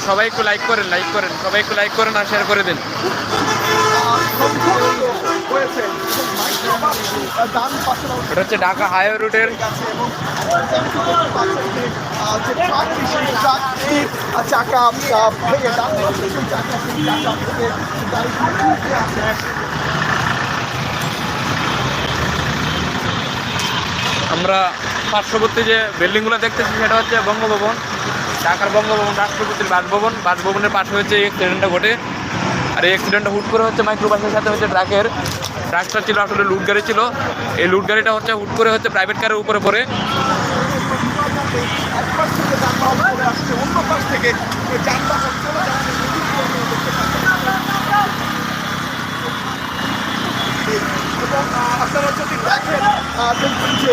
আর সবাই একটু লাইক করেন লাইক করেন, সবাই একটু লাইক করেন আর শেয়ার করে দিন। এটা হচ্ছে ঢাকা হাইওয়ে রুটের আমরা পার্শ্ববর্তী যে বিল্ডিংগুলো দেখতেছি, সেটা হচ্ছে বঙ্গভবন। ঢাকার বঙ্গভবন, রাষ্ট্রপতির বাসভবন। বাসভবনের পাশে হচ্ছে এই অ্যাক্সিডেন্টটা ঘটে। আর এই অ্যাক্সিডেন্টটা হুট করে হচ্ছে মাইক্রোবাসের সাথে হচ্ছে ট্রাকের, ট্রাকটা ছিল আসলে লুট গাড়ি ছিল। এই লুট গাড়িটা হচ্ছে হুট করে হচ্ছে প্রাইভেট কারের উপরে পড়ে। আপনারা যদি দেখেন যে